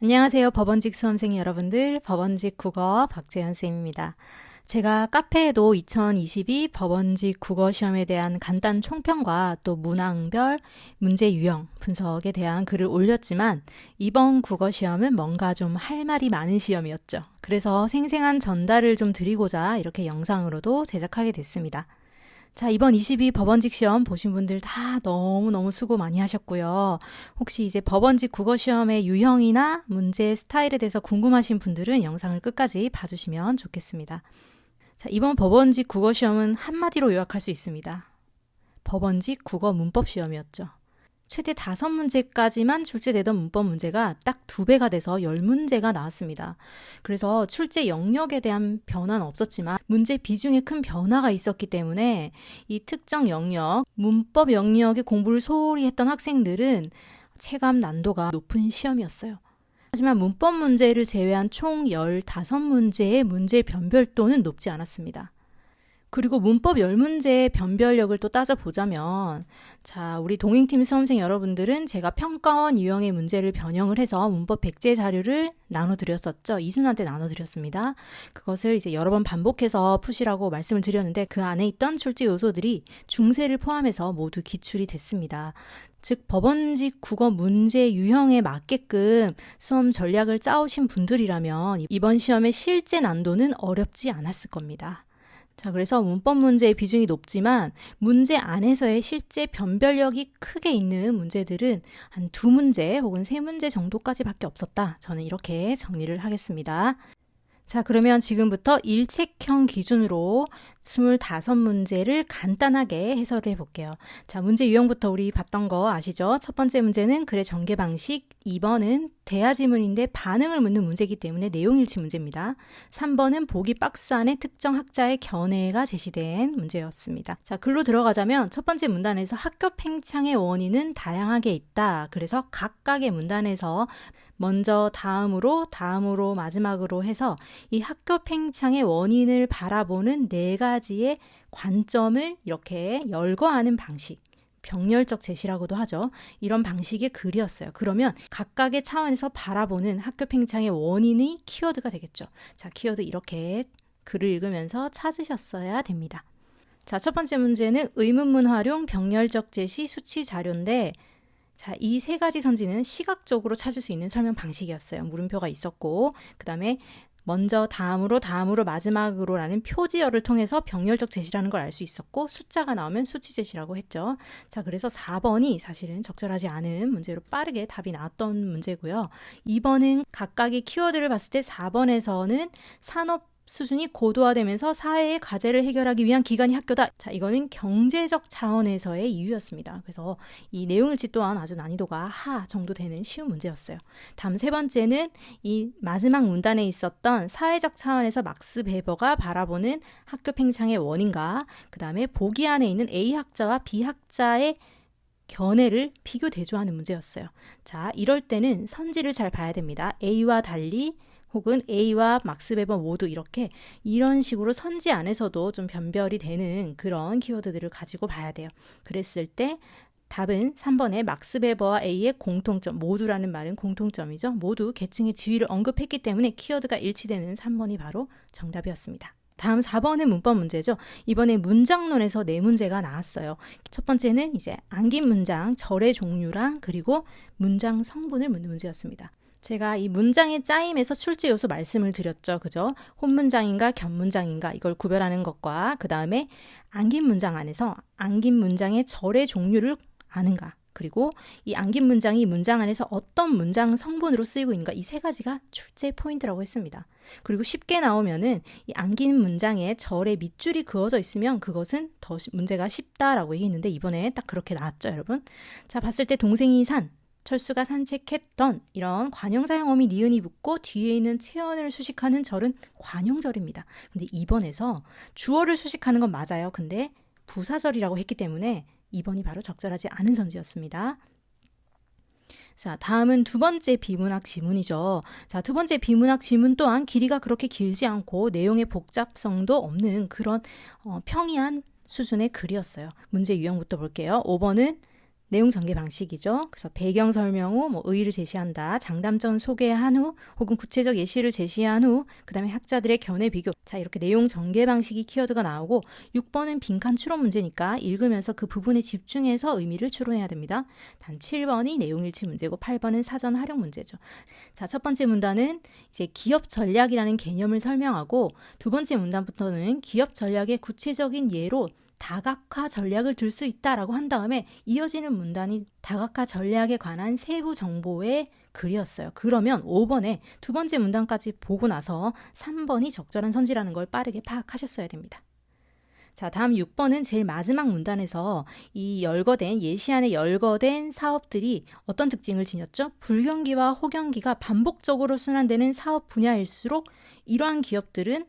안녕하세요. 법원직 수험생 여러분들. 법원직 국어 박재현 쌤입니다. 제가 카페에도 2022 법원직 국어 시험에 대한 간단 총평과 또 문항별 문제 유형 분석에 대한 글을 올렸지만 이번 국어 시험은 뭔가 좀 할 말이 많은 시험이었죠. 그래서 생생한 전달을 좀 드리고자 이렇게 영상으로도 제작하게 됐습니다. 자, 이번 22 법원직 시험 보신 분들 다 너무너무 수고 많이 하셨고요. 혹시 이제 법원직 국어 시험의 유형이나 문제 스타일에 대해서 궁금하신 분들은 영상을 끝까지 봐주시면 좋겠습니다. 자, 이번 법원직 국어 시험은 한마디로 요약할 수 있습니다. 법원직 국어 문법 시험이었죠. 최대 다섯 문제까지만 출제되던 문법 문제가 딱 두 배가 돼서 열 문제가 나왔습니다. 그래서 출제 영역에 대한 변화는 없었지만 문제 비중에 큰 변화가 있었기 때문에 이 특정 영역, 문법 영역의 공부를 소홀히 했던 학생들은 체감 난도가 높은 시험이었어요. 하지만 문법 문제를 제외한 총 15문제의 문제 변별도는 높지 않았습니다. 그리고 문법 10문제의 변별력을 또 따져보자면, 자, 우리 동행팀 수험생 여러분들은 제가 평가원 유형의 문제를 변형을 해서 문법 백제 자료를 나눠드렸었죠. 이순한테 나눠드렸습니다. 그것을 이제 여러 번 반복해서 푸시라고 말씀을 드렸는데 그 안에 있던 출제 요소들이 중세를 포함해서 모두 기출이 됐습니다. 즉 법원직 국어 문제 유형에 맞게끔 수험 전략을 짜오신 분들이라면 이번 시험의 실제 난도는 어렵지 않았을 겁니다. 자, 그래서 문법 문제의 비중이 높지만 문제 안에서의 실제 변별력이 크게 있는 문제들은 한 두 문제 혹은 세 문제 정도까지밖에 없었다. 저는 이렇게 정리를 하겠습니다. 자, 그러면 지금부터 일책형 기준으로 25문제를 간단하게 해설해 볼게요. 자, 문제 유형부터 우리 봤던 거 아시죠? 첫 번째 문제는 글의 전개 방식, 2번은 대화 지문인데 반응을 묻는 문제이기 때문에 내용 일치 문제입니다. 3번은 보기 박스 안에 특정 학자의 견해가 제시된 문제였습니다. 자, 글로 들어가자면 첫 번째 문단에서 학교 팽창의 원인은 다양하게 있다. 그래서 각각의 문단에서 먼저 다음으로 다음으로 마지막으로 해서 이 학교 팽창의 원인을 바라보는 네 가지의 관점을 이렇게 열거하는 방식. 병렬적 제시라고도 하죠. 이런 방식의 글이었어요. 그러면 각각의 차원에서 바라보는 학교 팽창의 원인이 키워드가 되겠죠. 자, 키워드 이렇게 글을 읽으면서 찾으셨어야 됩니다. 자, 첫 번째 문제는 의문문 활용 병렬적 제시 수치 자료인데 자, 이 세 가지 선지는 시각적으로 찾을 수 있는 설명 방식이었어요. 물음표가 있었고, 그 다음에 먼저 다음으로 다음으로 마지막으로라는 표지어를 통해서 병렬적 제시라는 걸 알 수 있었고 숫자가 나오면 수치 제시라고 했죠. 자, 그래서 4번이 사실은 적절하지 않은 문제로 빠르게 답이 나왔던 문제고요. 2번은 각각의 키워드를 봤을 때 4번에서는 산업 수준이 고도화되면서 사회의 과제를 해결하기 위한 기관이 학교다. 자, 이거는 경제적 차원에서의 이유였습니다. 그래서 이 내용일지 또한 아주 난이도가 하 정도 되는 쉬운 문제였어요. 다음 세 번째는 이 마지막 문단에 있었던 사회적 차원에서 막스 베버가 바라보는 학교 팽창의 원인과 그 다음에 보기 안에 있는 A 학자와 B 학자의 견해를 비교 대조하는 문제였어요. 자, 이럴 때는 선지를 잘 봐야 됩니다. A와 달리 혹은 A와 막스 베버 모두 이렇게 이런 식으로 선지 안에서도 좀 변별이 되는 그런 키워드들을 가지고 봐야 돼요. 그랬을 때 답은 3번의 막스 베버와 A의 공통점, 모두라는 말은 공통점이죠. 모두 계층의 지위를 언급했기 때문에 키워드가 일치되는 3번이 바로 정답이었습니다. 다음 4번은 문법 문제죠. 이번에 문장론에서 네 문제가 나왔어요. 첫 번째는 이제 안긴 문장, 절의 종류랑 그리고 문장 성분을 묻는 문제였습니다. 제가 이 문장의 짜임에서 출제 요소 말씀을 드렸죠. 그죠? 혼문장인가 견문장인가 이걸 구별하는 것과 그 다음에 안긴 문장 안에서 안긴 문장의 절의 종류를 아는가 그리고 이 안긴 문장이 문장 안에서 어떤 문장 성분으로 쓰이고 있는가 이 세 가지가 출제 포인트라고 했습니다. 그리고 쉽게 나오면은 이 안긴 문장에 절의 밑줄이 그어져 있으면 그것은 더 문제가 쉽다라고 얘기했는데 이번에 딱 그렇게 나왔죠, 여러분. 자, 봤을 때 동생이 산 철수가 산책했던 이런 관형사용어미 니은이 붙고 뒤에 있는 체언을 수식하는 절은 관용절입니다. 근데 2번에서 주어를 수식하는 건 맞아요. 근데 부사절이라고 했기 때문에 2번이 바로 적절하지 않은 선지였습니다. 자, 다음은 두 번째 비문학 지문이죠. 자, 두 번째 비문학 지문 또한 길이가 그렇게 길지 않고 내용의 복잡성도 없는 그런 어, 평이한 수준의 글이었어요. 문제 유형부터 볼게요. 5번은 내용 전개 방식이죠. 그래서 배경 설명 후 뭐 의의를 제시한다. 장단점 소개한 후 혹은 구체적 예시를 제시한 후 그 다음에 학자들의 견해 비교. 자, 이렇게 내용 전개 방식이 키워드가 나오고 6번은 빈칸 추론 문제니까 읽으면서 그 부분에 집중해서 의미를 추론해야 됩니다. 다음 7번이 내용 일치 문제고 8번은 사전 활용 문제죠. 자, 첫 번째 문단은 이제 기업 전략이라는 개념을 설명하고 두 번째 문단부터는 기업 전략의 구체적인 예로 다각화 전략을 들 수 있다라고 한 다음에 이어지는 문단이 다각화 전략에 관한 세부 정보의 글이었어요. 그러면 5번에 두 번째 문단까지 보고 나서 3번이 적절한 선지라는 걸 빠르게 파악하셨어야 됩니다. 자, 다음 6번은 제일 마지막 문단에서 이 열거된 예시안에 열거된 사업들이 어떤 특징을 지녔죠? 불경기와 호경기가 반복적으로 순환되는 사업 분야일수록 이러한 기업들은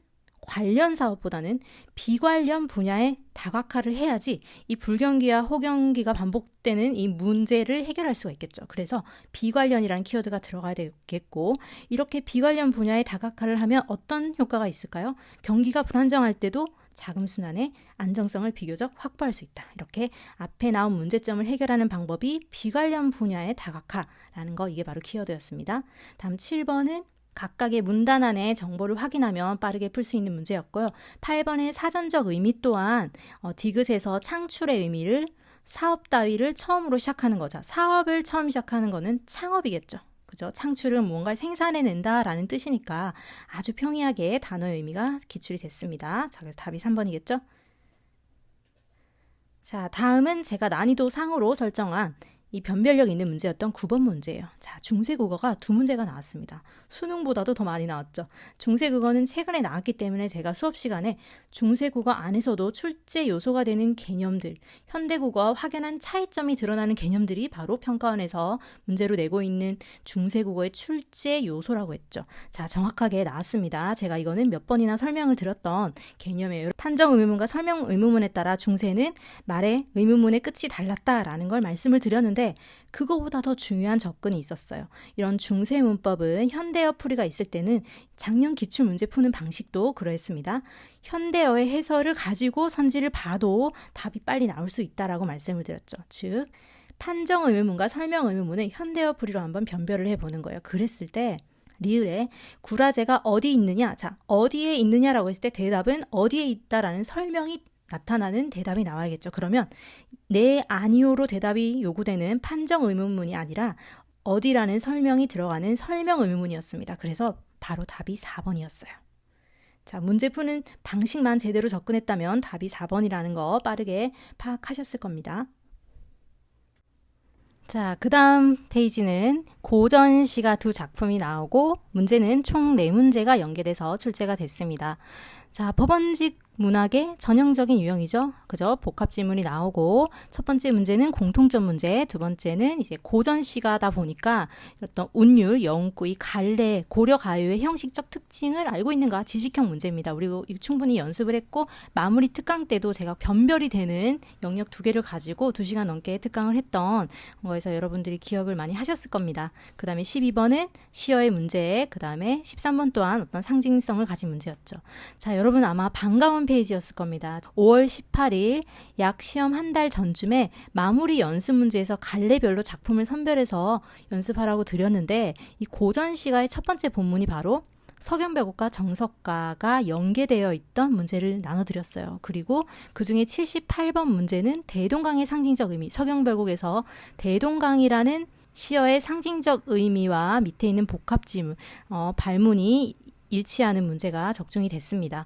관련 사업보다는 비관련 분야에 다각화를 해야지 이 불경기와 호경기가 반복되는 이 문제를 해결할 수가 있겠죠. 그래서 비관련이라는 키워드가 들어가야 되겠고 이렇게 비관련 분야에 다각화를 하면 어떤 효과가 있을까요? 경기가 불안정할 때도 자금 순환의 안정성을 비교적 확보할 수 있다. 이렇게 앞에 나온 문제점을 해결하는 방법이 비관련 분야의 다각화라는 거 이게 바로 키워드였습니다. 다음 7번은 각각의 문단 안에 정보를 확인하면 빠르게 풀 수 있는 문제였고요. 8번의 사전적 의미 또한 어, 디귿에서 창출의 의미를 사업 따위를 처음으로 시작하는 거죠. 사업을 처음 시작하는 거는 창업이겠죠. 그죠? 창출은 무언가를 생산해낸다라는 뜻이니까 아주 평이하게 단어의 의미가 기출이 됐습니다. 자, 그래서 답이 3번이겠죠? 자, 다음은 제가 난이도 상으로 설정한 이 변별력 있는 문제였던 9번 문제예요. 자, 중세국어가 두 문제가 나왔습니다. 수능보다도 더 많이 나왔죠. 중세국어는 최근에 나왔기 때문에 제가 수업 시간에 중세국어 안에서도 출제 요소가 되는 개념들, 현대국어와 확연한 차이점이 드러나는 개념들이 바로 평가원에서 문제로 내고 있는 중세국어의 출제 요소라고 했죠. 자, 정확하게 나왔습니다. 제가 이거는 몇 번이나 설명을 드렸던 개념이에요. 판정 의문문과 설명 의문문에 따라 중세는 말의 의문문의 끝이 달랐다라는 걸 말씀을 드렸는데 있는데 그거보다 더 중요한 접근이 있었어요. 이런 중세 문법은 현대어 풀이가 있을 때는 작년 기출 문제 푸는 방식도 그러했습니다. 현대어의 해설을 가지고 선지를 봐도 답이 빨리 나올 수 있다라고 말씀을 드렸죠. 즉 판정 의문문과 설명 의문문을 현대어 풀이로 한번 변별을 해보는 거예요. 그랬을 때 리을에 구라제가 어디 있느냐? 자, 어디에 있느냐라고 했을 때 대답은 어디에 있다라는 설명이 나타나는 대답이 나와야겠죠. 그러면 네, 아니오로 대답이 요구되는 판정 의문문이 아니라 어디라는 설명이 들어가는 설명 의문문이었습니다. 그래서 바로 답이 4번이었어요. 자, 문제 푸는 방식만 제대로 접근했다면 답이 4번이라는 거 빠르게 파악하셨을 겁니다. 자, 그 다음 페이지는 고전 시가 두 작품이 나오고 문제는 총 4문제가 연계돼서 출제가 됐습니다. 자, 법원직 문학의 전형적인 유형이죠. 그죠? 복합 지문이 나오고 첫 번째 문제는 공통점 문제, 두 번째는 이제 고전 시가다 보니까 어떤 운율, 영구이, 갈래, 고려 가요의 형식적 특징을 알고 있는가 지식형 문제입니다. 그리고 충분히 연습을 했고 마무리 특강 때도 제가 변별이 되는 영역 두 개를 가지고 두 시간 넘게 특강을 했던 거에서 여러분들이 기억을 많이 하셨을 겁니다. 그 다음에 12번은 시어의 문제, 그 다음에 13번 또한 어떤 상징성을 가진 문제였죠. 자, 여러분 아마 반가운 페이지였을 겁니다. 5월 18일 약 시험 한 달 전쯤에 마무리 연습 문제에서 갈래별로 작품을 선별해서 연습하라고 드렸는데 이 고전 시가의 첫 번째 본문이 바로 서경배곡과 정석가가 연계되어 있던 문제를 나눠드렸어요. 그리고 그 중에 78번 문제는 대동강의 상징적 의미, 서경배곡에서 대동강이라는 시어의 상징적 의미와 밑에 있는 복합지문, 어, 발문이 일치하는 문제가 적중이 됐습니다.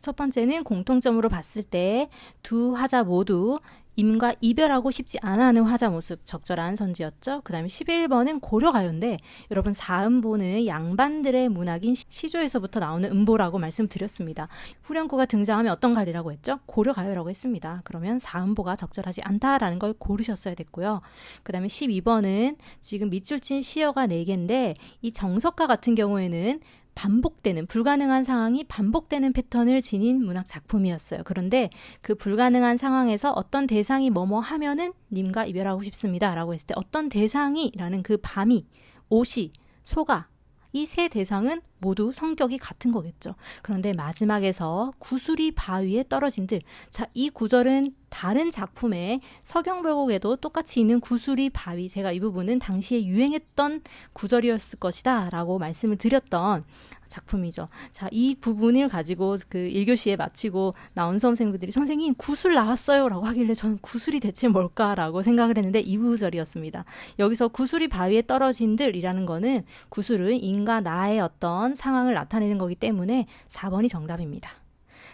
첫 번째는 공통점으로 봤을 때 두 화자 모두 임과 이별하고 싶지 않아 하는 화자 모습 적절한 선지였죠. 그 다음에 11번은 고려가요인데 여러분 사음보는 양반들의 문학인 시조에서부터 나오는 음보라고 말씀드렸습니다. 후렴구가 등장하면 어떤 가리라고 했죠? 고려가요라고 했습니다. 그러면 사음보가 적절하지 않다라는 걸 고르셨어야 됐고요. 그 다음에 12번은 지금 밑줄 친 시어가 4개인데 이 정석가 같은 경우에는 반복되는 불가능한 상황이 반복되는 패턴을 지닌 문학 작품이었어요. 그런데 그 불가능한 상황에서 어떤 대상이 뭐뭐 하면은 님과 이별하고 싶습니다라고 했을 때 어떤 대상이라는 그 밤이 오시 소가 이 세 대상은 모두 성격이 같은 거겠죠. 그런데 마지막에서 구슬이 바위에 떨어진들. 자, 이 구절은 다른 작품의 서경별곡에도 똑같이 있는 구슬이 바위. 제가 이 부분은 당시에 유행했던 구절이었을 것이다. 라고 말씀을 드렸던 작품이죠. 자, 이 부분을 가지고 그 1교시에 마치고 나온 수험생분들이 선생님 구슬 나왔어요. 라고 하길래 저는 구슬이 대체 뭘까라고 생각을 했는데 이 구절이었습니다. 여기서 구슬이 바위에 떨어진 들이라는 거는 구슬은 인과 나의 어떤 상황을 나타내는 거기 때문에 4번이 정답입니다.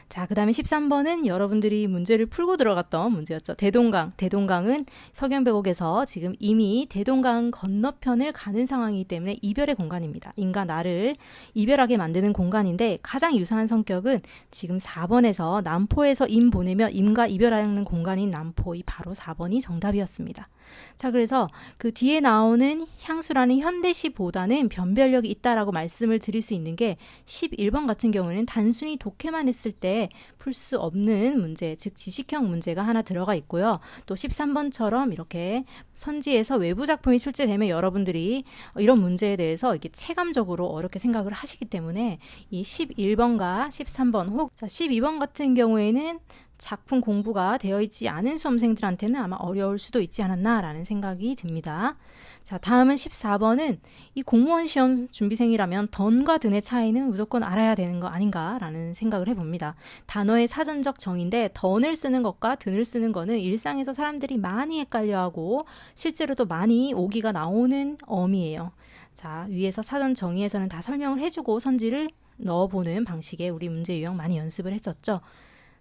자, 그 다음에 13번은 여러분들이 문제를 풀고 들어갔던 문제였죠. 대동강. 대동강은 서경배곡에서 지금 이미 대동강 건너편을 가는 상황이기 때문에 이별의 공간입니다. 인과 나를 이별하게 만드는 공간인데 가장 유사한 성격은 지금 4번에서 남포에서 임 보내며 임과 이별하는 공간인 남포. 이 바로 4번이 정답이었습니다. 자, 그래서 그 뒤에 나오는 향수라는 현대시보다는 변별력이 있다라고 말씀을 드릴 수 있는 게 11번 같은 경우는 단순히 독해만 했을 때풀 수 없는 문제, 즉 지식형 문제가 하나 들어가 있고요. 또 13번처럼 이렇게 선지에서 외부 작품이 출제되면 여러분들이 이런 문제에 대해서 이렇게 체감적으로 어렵게 생각을 하시기 때문에 이 11번과 13번 혹 12번 같은 경우에는 작품 공부가 되어 있지 않은 수험생들한테는 아마 어려울 수도 있지 않았나라는 생각이 듭니다. 자, 다음은 14번은 이 공무원 시험 준비생이라면 던과 든의 차이는 무조건 알아야 되는 거 아닌가라는 생각을 해봅니다. 단어의 사전적 정의인데 던을 쓰는 것과 든을 쓰는 거는 일상에서 사람들이 많이 헷갈려하고 실제로도 많이 오기가 나오는 어미예요. 자, 위에서 사전 정의에서는 다 설명을 해주고 선지를 넣어보는 방식의 우리 문제 유형 많이 연습을 했었죠.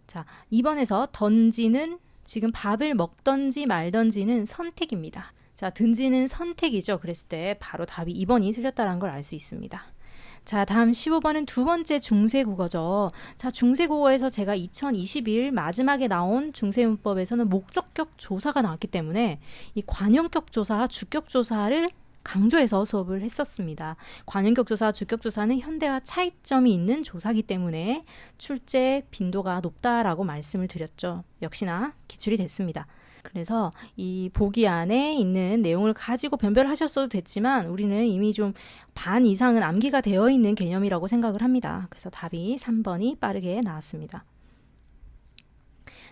자, 2번에서 던지는 지금 밥을 먹던지 말던지는 선택입니다. 자, 든지는 선택이죠. 그랬을 때 바로 답이 2번이 틀렸다는 걸 알 수 있습니다. 자, 다음 15번은 두 번째 중세국어죠. 자, 중세국어에서 제가 2021 마지막에 나온 중세문법에서는 목적격 조사가 나왔기 때문에 이 관용격 조사, 주격 조사를 강조해서 수업을 했었습니다. 관용격 조사, 주격 조사는 현대와 차이점이 있는 조사기 때문에 출제 빈도가 높다라고 말씀을 드렸죠. 역시나 기출이 됐습니다. 그래서 이 보기 안에 있는 내용을 가지고 변별하셨어도 됐지만 우리는 이미 좀 반 이상은 암기가 되어 있는 개념이라고 생각을 합니다. 그래서 답이 3번이 빠르게 나왔습니다.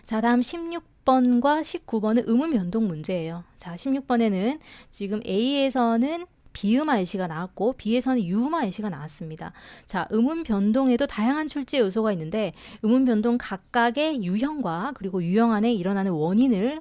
자, 다음 16번과 19번은 의문 변동 문제예요. 자, 16번에는 지금 A에서는 비음화 예시가 나왔고 B에서는 유음화 예시가 나왔습니다. 자, 음운 변동에도 다양한 출제 요소가 있는데 음운 변동 각각의 유형과 그리고 유형 안에 일어나는 원인을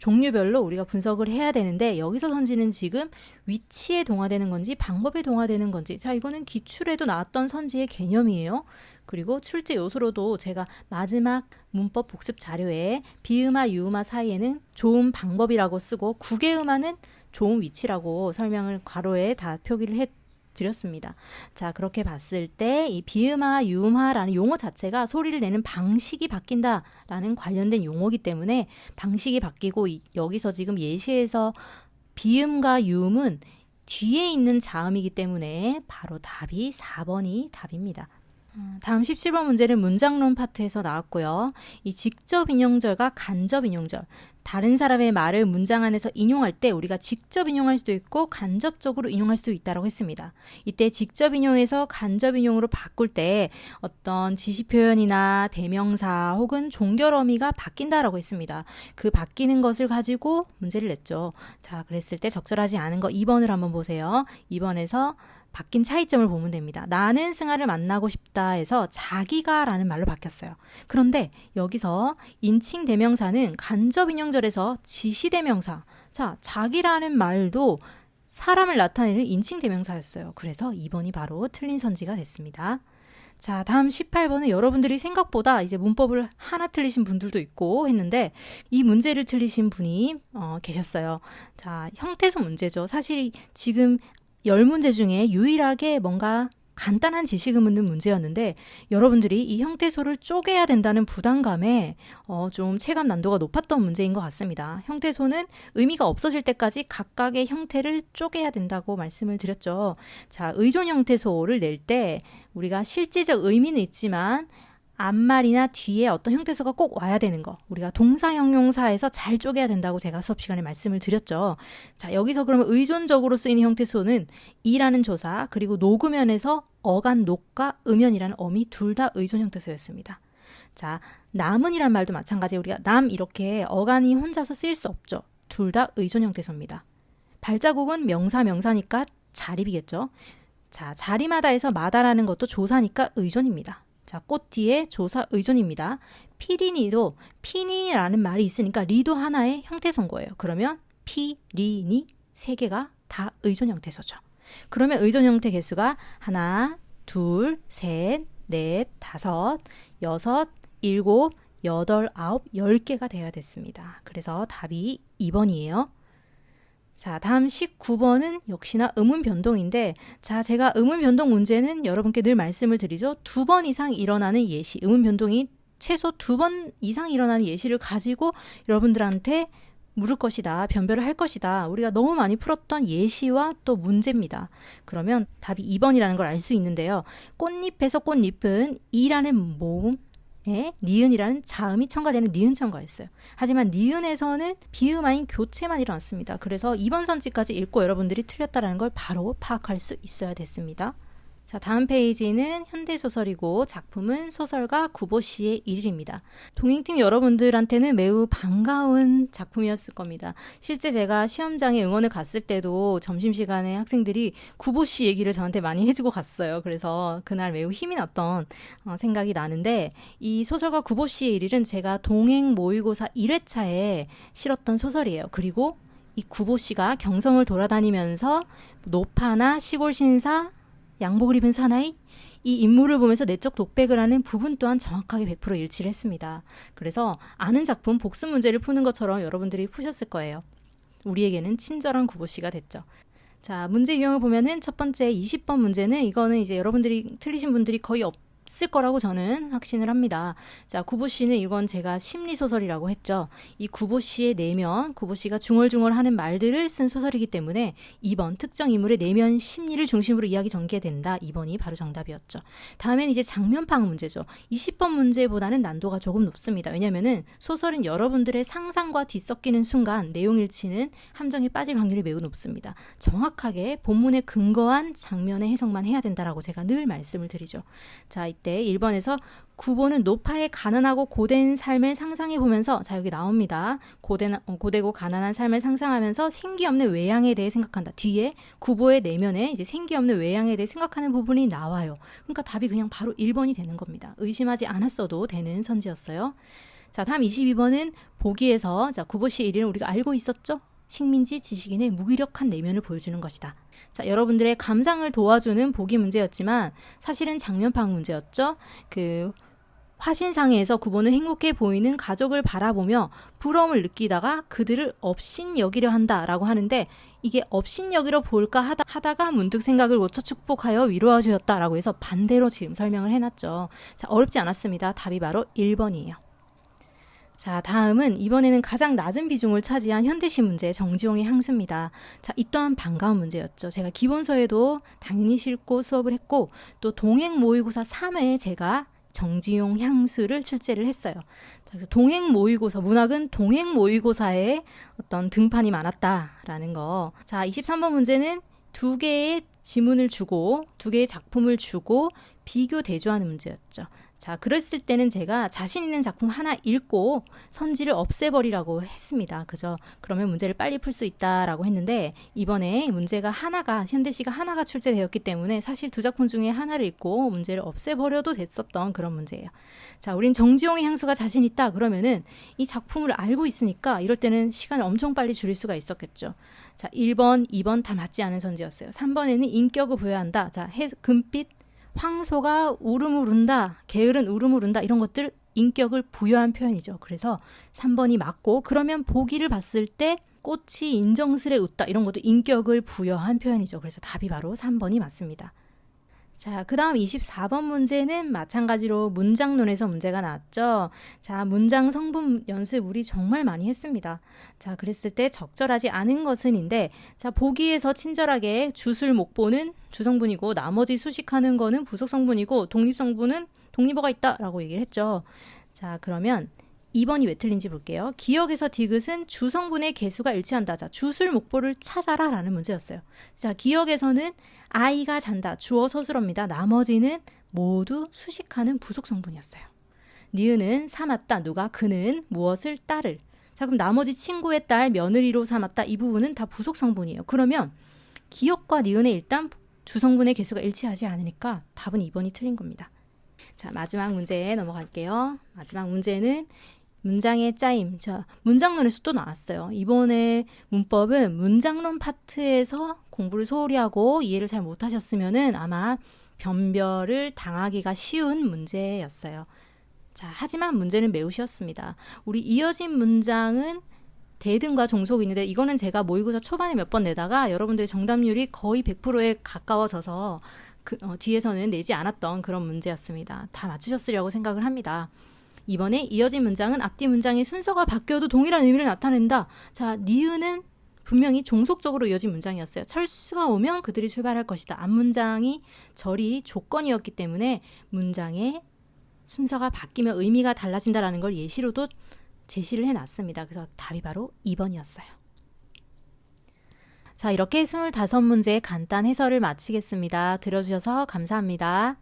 종류별로 우리가 분석을 해야 되는데 여기서 선지는 지금 위치에 동화되는 건지 방법에 동화되는 건지 자 이거는 기출에도 나왔던 선지의 개념이에요. 그리고 출제 요소로도 제가 마지막 문법 복습 자료에 비음화 유음화 사이에는 좋은 방법이라고 쓰고 국외음화는 좋은 위치라고 설명을 괄호에 다 표기를 했 드렸습니다. 자, 그렇게 봤을 때 이 비음화, 유음화라는 용어 자체가 소리를 내는 방식이 바뀐다라는 관련된 용어기 때문에 방식이 바뀌고 이, 여기서 지금 예시에서 비음과 유음은 뒤에 있는 자음이기 때문에 바로 답이 4번이 답입니다. 다음 17번 문제는 문장론 파트에서 나왔고요. 이 직접 인용절과 간접 인용절. 다른 사람의 말을 문장 안에서 인용할 때 우리가 직접 인용할 수도 있고 간접적으로 인용할 수도 있다고 했습니다. 이때 직접 인용에서 간접 인용으로 바꿀 때 어떤 지시 표현이나 대명사 혹은 종결 어미가 바뀐다라고 했습니다. 그 바뀌는 것을 가지고 문제를 냈죠. 자, 그랬을 때 적절하지 않은 거 2번을 한번 보세요. 2번에서 바뀐 차이점을 보면 됩니다. 나는 승아를 만나고 싶다 해서 자기가 라는 말로 바뀌었어요. 그런데 여기서 인칭 대명사는 간접 인용절에서 지시 대명사. 자, 자기라는 말도 사람을 나타내는 인칭 대명사였어요. 그래서 2번이 바로 틀린 선지가 됐습니다. 자, 다음 18번은 여러분들이 생각보다 이제 문법을 하나 틀리신 분들도 있고 했는데 이 문제를 틀리신 분이 어, 계셨어요. 자, 형태소 문제죠. 사실 지금 열 문제 중에 유일하게 뭔가 간단한 지식을 묻는 문제였는데 여러분들이 이 형태소를 쪼개야 된다는 부담감에 어, 좀 체감 난도가 높았던 문제인 것 같습니다. 형태소는 의미가 없어질 때까지 각각의 형태를 쪼개야 된다고 말씀을 드렸죠. 자, 의존 형태소를 낼 때 우리가 실제적 의미는 있지만 앞말이나 뒤에 어떤 형태소가 꼭 와야 되는 거. 우리가 동사 형용사에서 잘 쪼개야 된다고 제가 수업 시간에 말씀을 드렸죠. 자, 여기서 그러면 의존적으로 쓰이는 형태소는 이라는 조사, 그리고 녹으면에서 어간 녹과 음연이라는 어미 둘 다 의존 형태소였습니다. 자, 남은이란 말도 마찬가지 우리가 남 이렇게 어간이 혼자서 쓰일 수 없죠. 둘 다 의존 형태소입니다. 발자국은 명사 명사니까 자립이겠죠. 자, 자리마다에서 마다라는 것도 조사니까 의존입니다. 자, 꽃 뒤에 조사 의존입니다. 피리니도 피니라는 말이 있으니까 리도 하나의 형태소인 거예요. 그러면 피, 리, 니 세 개가 다 의존 형태소죠. 그러면 의존 형태 개수가 하나, 둘, 셋, 넷, 다섯, 여섯, 일곱, 여덟, 아홉, 열 개가 되어야 됐습니다. 그래서 답이 2번이에요. 자, 다음 19번은 역시나 음운 변동인데, 자, 제가 음운 변동 문제는 여러분께 늘 말씀을 드리죠. 두 번 이상 일어나는 예시, 음운 변동이 최소 두 번 이상 일어나는 예시를 가지고 여러분들한테 물을 것이다, 변별을 할 것이다. 우리가 너무 많이 풀었던 예시와 또 문제입니다. 그러면 답이 2번이라는 걸 알 수 있는데요. 꽃잎에서 꽃잎은 이라는 모음, 에 니은이라는 자음이 첨가되는 니은 첨가였어요. 하지만 니은에서는 비음아인 교체만 일어났습니다. 그래서 2번 선지까지 읽고 여러분들이 틀렸다는 걸 바로 파악할 수 있어야 됐습니다. 자, 다음 페이지는 현대소설이고 작품은 소설가 구보 씨의 일일입니다. 동행팀 여러분들한테는 매우 반가운 작품이었을 겁니다. 실제 제가 시험장에 응원을 갔을 때도 점심시간에 학생들이 구보 씨 얘기를 저한테 많이 해주고 갔어요. 그래서 그날 매우 힘이 났던 어, 생각이 나는데 이 소설가 구보 씨의 일일은 제가 동행 모의고사 1회차에 실었던 소설이에요. 그리고 이 구보 씨가 경성을 돌아다니면서 노파나 시골 신사 양복을 입은 사나이 이 인물을 보면서 내적 독백을 하는 부분 또한 정확하게 100% 일치를 했습니다. 그래서 아는 작품 복습 문제를 푸는 것처럼 여러분들이 푸셨을 거예요. 우리에게는 친절한 구보씨가 됐죠. 자, 문제 유형을 보면은 첫 번째 20번 문제는 이거는 이제 여러분들이 틀리신 분들이 거의 없 없을 거라고 저는 확신을 합니다. 자, 구보 씨는 이건 제가 심리 소설이라고 했죠. 이 구보 씨의 내면, 구보 씨가 중얼중얼하는 말들을 쓴 소설이기 때문에 2번 특정 인물의 내면 심리를 중심으로 이야기 전개된다. 2번이 바로 정답이었죠. 다음엔 이제 장면 파악 문제죠. 20번 문제보다는 난도가 조금 높습니다. 왜냐면은 소설은 여러분들의 상상과 뒤섞이는 순간 내용 일치는 함정에 빠질 확률이 매우 높습니다. 정확하게 본문에 근거한 장면의 해석만 해야 된다라고 제가 늘 말씀을 드리죠. 자, 때 1번에서 9번은 노파의 가난하고 고된 삶을 상상해 보면서 자 여기 나옵니다. 고된 어, 고되고 가난한 삶을 상상하면서 생기 없는 외양에 대해 생각한다. 뒤에 구보의 내면에 이제 생기 없는 외양에 대해 생각하는 부분이 나와요. 그러니까 답이 그냥 바로 1번이 되는 겁니다. 의심하지 않았어도 되는 선지였어요. 자, 다음 22번은 보기에서 자, 구보 씨 1위는 우리가 알고 있었죠? 식민지 지식인의 무기력한 내면을 보여주는 것이다. 자, 여러분들의 감상을 도와주는 보기 문제였지만 사실은 장면 파악 문제였죠. 그 화신상에서 구보는 행복해 보이는 가족을 바라보며 부러움을 느끼다가 그들을 업신 여기려 한다라고 하는데 이게 업신 여기려 볼까 하다, 하다가 문득 생각을 고쳐 축복하여 위로해 주었다라고 해서 반대로 지금 설명을 해놨죠. 자, 어렵지 않았습니다. 답이 바로 1번이에요. 자, 다음은 이번에는 가장 낮은 비중을 차지한 현대시 문제 정지용의 향수입니다. 자, 이 또한 반가운 문제였죠. 제가 기본서에도 당연히 실고 수업을 했고 또 동행 모의고사 3회에 제가 정지용 향수를 출제를 했어요. 자, 그래서 동행 모의고사, 문학은 동행 모의고사에 어떤 등판이 많았다라는 거. 자, 23번 문제는 두 개의 지문을 주고 두 개의 작품을 주고 비교 대조하는 문제였죠. 자, 그랬을 때는 제가 자신 있는 작품 하나 읽고 선지를 없애버리라고 했습니다. 그죠? 그러면 문제를 빨리 풀 수 있다라고 했는데 이번에 문제가 하나가 현대 시가 하나가 출제되었기 때문에 사실 두 작품 중에 하나를 읽고 문제를 없애버려도 됐었던 그런 문제예요. 자, 우린 정지용의 향수가 자신 있다 그러면은 이 작품을 알고 있으니까 이럴 때는 시간을 엄청 빨리 줄일 수가 있었겠죠. 자, 1번, 2번 다 맞지 않은 선지였어요. 3번에는 인격을 부여한다. 자, 해, 금빛 황소가 울음을 운다, 게으른 울음을 운다 이런 것들 인격을 부여한 표현이죠. 그래서 3번이 맞고 그러면 보기를 봤을 때 꽃이 인정스레 웃다 이런 것도 인격을 부여한 표현이죠. 그래서 답이 바로 3번이 맞습니다. 자, 그 다음 24번 문제는 마찬가지로 문장론에서 문제가 나왔죠. 자, 문장 성분 연습 우리 정말 많이 했습니다. 자, 그랬을 때 적절하지 않은 것은인데, 자, 보기에서 친절하게 주술 목보는 주성분이고, 나머지 수식하는 거는 부속성분이고, 독립성분은 독립어가 있다라고 얘기를 했죠. 자, 그러면 2번이 왜 틀린지 볼게요. 기억에서 디귿은 주 성분의 개수가 일치한다. 자, 주술 목보를 찾아라 라는 문제였어요. 자, 기억에서는 아이가 잔다. 주어 서술어입니다. 나머지는 모두 수식하는 부속 성분이었어요. 니은은 삼았다. 누가 그는 무엇을 딸을. 자, 그럼 나머지 친구의 딸 며느리로 삼았다. 이 부분은 다 부속 성분이에요. 그러면 기억과 니은에 일단 주성분의 개수가 일치하지 않으니까 답은 2번이 틀린 겁니다. 자, 마지막 문제에 넘어갈게요. 마지막 문제는 문장의 짜임. 자, 문장론에서 또 나왔어요. 이번에 문법은 문장론 파트에서 공부를 소홀히 하고 이해를 잘 못하셨으면은 아마 변별을 당하기가 쉬운 문제였어요. 자, 하지만 문제는 매우 쉬웠습니다. 우리 이어진 문장은 대등과 종속이 있는데 이거는 제가 모의고사 초반에 몇 번 내다가 여러분들의 정답률이 거의 100%에 가까워져서 그, 어, 뒤에서는 내지 않았던 그런 문제였습니다. 다 맞추셨으려고 생각을 합니다. 이번에 이어진 문장은 앞뒤 문장의 순서가 바뀌어도 동일한 의미를 나타낸다. 자, 니은은 분명히 종속적으로 이어진 문장이었어요. 철수가 오면 그들이 출발할 것이다. 앞 문장이 절이 조건이었기 때문에 문장의 순서가 바뀌면 의미가 달라진다라는 걸 예시로도 제시를 해놨습니다. 그래서 답이 바로 2번이었어요. 자, 이렇게 25문제의 간단 해설을 마치겠습니다. 들어주셔서 감사합니다.